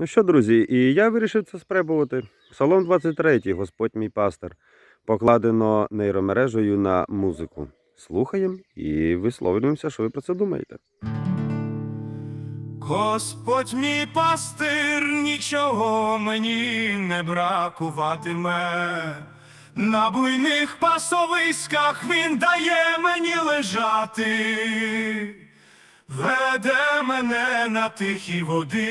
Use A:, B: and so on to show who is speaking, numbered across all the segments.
A: Ну що, друзі, і я вирішив це спробувати. Псалом 23, Господь мій пастир, покладено нейромережею на музику. Слухаємо і висловлюємося, що ви про це думаєте.
B: Господь мій пастир, нічого мені не бракуватиме. На буйних пасовиськах він дає мені лежати, веде мене на тихі води,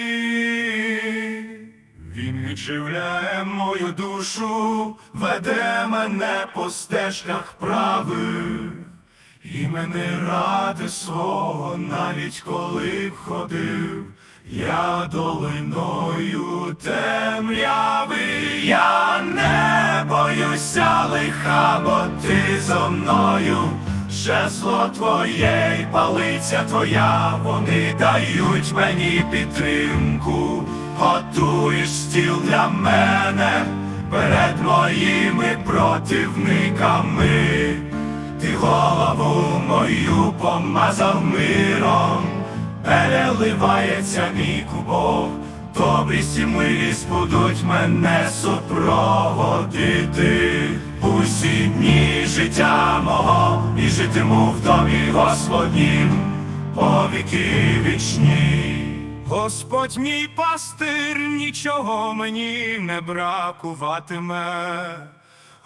B: він відживляє мою душу, веде мене по стежках правих. І мене ради свого, навіть коли б ходив, я долиною темряви, я не боюся лиха, бо ти зо мною, жезло твоє й палиця твоя, вони дають мені підтримку, готуєш стіл для мене перед моїми противниками. Ти голову мою помазав миром, переливається мій кубок, добрість і милість будуть мене супроводити усі дні життя мого, і житиму в домі Господнім по віки вічні. Господь мій пастир, нічого мені не бракуватиме.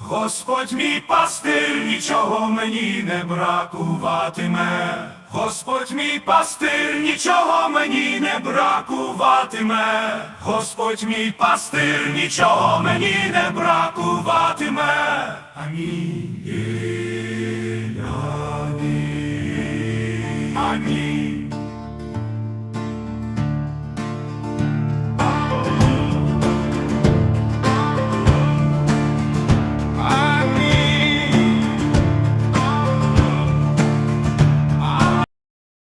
B: Господь мій пастир, нічого мені не бракуватиме. Господь мій пастир, нічого мені не бракуватиме. Господь мій пастир, нічого мені не бракуватиме. Амінь. Амінь.